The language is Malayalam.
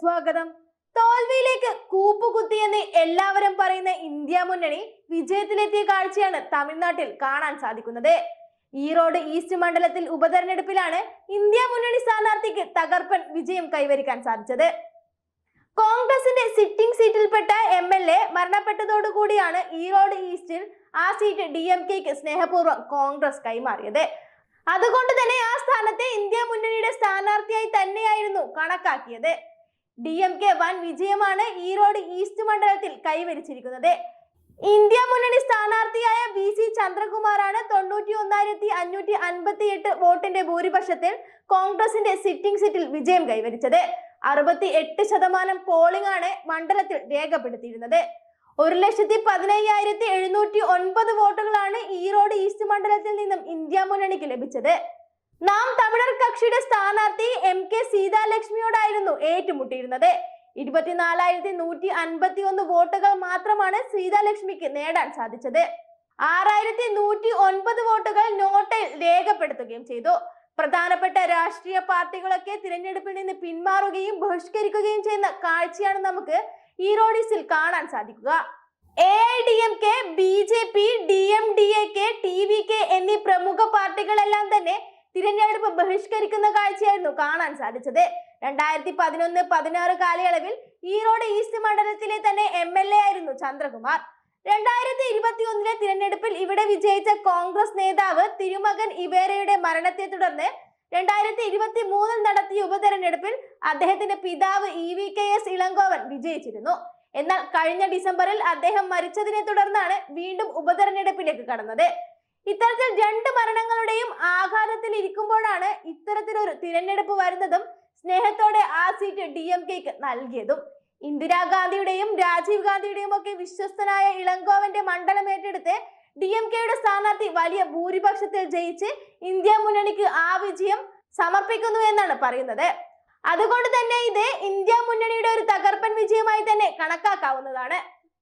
സ്വാഗതം. തോൽവിയിലേക്ക് കൂപ്പുകുത്തിയെന്ന് എല്ലാവരും പറയുന്ന ഇന്ത്യ മുന്നണി വിജയത്തിലെത്തിയ കാഴ്ചയാണ് തമിഴ്നാട്ടിൽ കാണാൻ സാധിക്കുന്നത്. ഈറോഡ് ഈസ്റ്റ് മണ്ഡലത്തിൽ ഉപതെരഞ്ഞെടുപ്പിലാണ് ഇന്ത്യ മുന്നണി സ്ഥാനാർത്ഥിക്ക് തകർപ്പൻ വിജയം കൈവരിക്കാൻ സാധിച്ചത്. കോൺഗ്രസിന്റെ സിറ്റിംഗ് സീറ്റിൽപ്പെട്ട എം എൽ എ മരണപ്പെട്ടതോടുകൂടിയാണ് ഈറോഡ് ഈസ്റ്റിൽ ആ സീറ്റ് ഡി എം കെക്ക് സ്നേഹപൂർവം കോൺഗ്രസ് കൈമാറിയത്. അതുകൊണ്ട് തന്നെ ആ സ്ഥാനത്തെ ഇന്ത്യ മുന്നണിയുടെ സ്ഥാനാർത്ഥിയായി തന്നെയായിരുന്നു കണക്കാക്കിയത്. ഡി എം കെ വൻ വിജയമാണ് ഈറോഡ് ഈസ്റ്റ് മണ്ഡലത്തിൽ കൈവരിച്ചിരിക്കുന്നത്. ഇന്ത്യ മുന്നണി സ്ഥാനാർത്ഥിയായ ബി സി ചന്ദ്രകുമാറാണ് തൊണ്ണൂറ്റി ഒന്നായിരത്തി അഞ്ഞൂറ്റി അൻപത്തി എട്ട് വോട്ടിന്റെ ഭൂരിപക്ഷത്തിൽ കോൺഗ്രസിന്റെ സിറ്റിംഗ് സീറ്റിൽ വിജയം കൈവരിച്ചത്. അറുപത്തി എട്ട് ശതമാനം പോളിംഗ് ആണ് മണ്ഡലത്തിൽ രേഖപ്പെടുത്തിയിരുന്നത്. ഒരു ലക്ഷത്തി പതിനയ്യായിരത്തി എഴുന്നൂറ്റി ഒൻപത് വോട്ടുകളാണ് ഈറോഡ് ഈസ്റ്റ് മണ്ഡലത്തിൽ നിന്നും ഇന്ത്യ മുന്നണിക്ക് ലഭിച്ചത്. നാം തമിഴർ കക്ഷിയുടെ സ്ഥാനാർത്ഥി എം കെ സീതാലക്ഷ്മിയോടായിരുന്നു ഏറ്റുമുട്ടിയിരുന്നത്. ഇരുപത്തിനാലായിരത്തി നൂറ്റി അൻപത്തി ഒന്ന് വോട്ടുകൾ മാത്രമാണ് സീതാലക്ഷ്മിക്ക് നേടാൻ സാധിച്ചത്. ആറായിരത്തി നൂറ്റി ഒൻപത് വോട്ടുകൾ നോട്ടയിൽ രേഖപ്പെടുത്തുകയും ചെയ്തു. പ്രധാനപ്പെട്ട രാഷ്ട്രീയ പാർട്ടികളൊക്കെ തിരഞ്ഞെടുപ്പിൽ നിന്ന് പിന്മാറുകയും ബഹിഷ്കരിക്കുകയും ചെയ്യുന്ന കാഴ്ചയാണ് നമുക്ക് ഈറോഡിസിൽ കാണാൻ സാധിക്കുക. A D M K B J P D M D K T V K K എന്നീ പ്രമുഖ പാർട്ടികളെല്ലാം തന്നെ തിരഞ്ഞെടുപ്പ് ബഹിഷ്കരിക്കുന്ന കാഴ്ചയായിരുന്നു കാണാൻ സാധിച്ചത്. രണ്ടായിരത്തി പതിനൊന്ന് പതിനാറ് കാലയളവിൽ ഈറോഡ് ഈസ്റ്റ് മണ്ഡലത്തിലെ തന്നെ എം എൽ എ ആയിരുന്നു ചന്ദ്രകുമാർ. രണ്ടായിരത്തി ഇരുപത്തി ഒന്നിലെ തിരഞ്ഞെടുപ്പിൽ ഇവിടെ വിജയിച്ച കോൺഗ്രസ് നേതാവ് തിരുമകൻ ഇവേരയുടെ മരണത്തെ തുടർന്ന് രണ്ടായിരത്തി ഇരുപത്തി മൂന്നിൽ നടത്തിയ ഉപതെരഞ്ഞെടുപ്പിൽ അദ്ദേഹത്തിന്റെ പിതാവ് ഇ വി കെ എസ് വിജയിച്ചിരുന്നു. എന്നാൽ കഴിഞ്ഞ ഡിസംബറിൽ അദ്ദേഹം മരിച്ചതിനെ തുടർന്നാണ് വീണ്ടും ഉപതെരഞ്ഞെടുപ്പിലേക്ക് കടന്നത്. ഇത്തരത്തിൽ രണ്ട് മരണങ്ങളുടെയും ആഘാതത്തിൽ ഇരിക്കുമ്പോഴാണ് ഇത്തരത്തിലൊരു തിരഞ്ഞെടുപ്പ് വരുന്നതും സ്നേഹത്തോടെ ആ സീറ്റ് ഡി എം കെക്ക് നൽകിയതും ഇന്ദിരാഗാന്ധിയുടെയും രാജീവ് ഗാന്ധിയുടെയും ഒക്കെ വിശ്വസ്തനായ ഇളങ്കോവന്റെ മണ്ഡലം ഏറ്റെടുത്ത് ഡി എം കെയുടെ സ്ഥാനാർത്ഥി വലിയ ഭൂരിപക്ഷത്തിൽ ജയിച്ച് ഇന്ത്യ മുന്നണിക്ക് ആ വിജയം സമർപ്പിക്കുന്നു എന്നാണ് പറയുന്നത്. അതുകൊണ്ട് തന്നെ ഇത് വിജയമായി തന്നെ കണക്കാക്കാവുന്നതാണ്.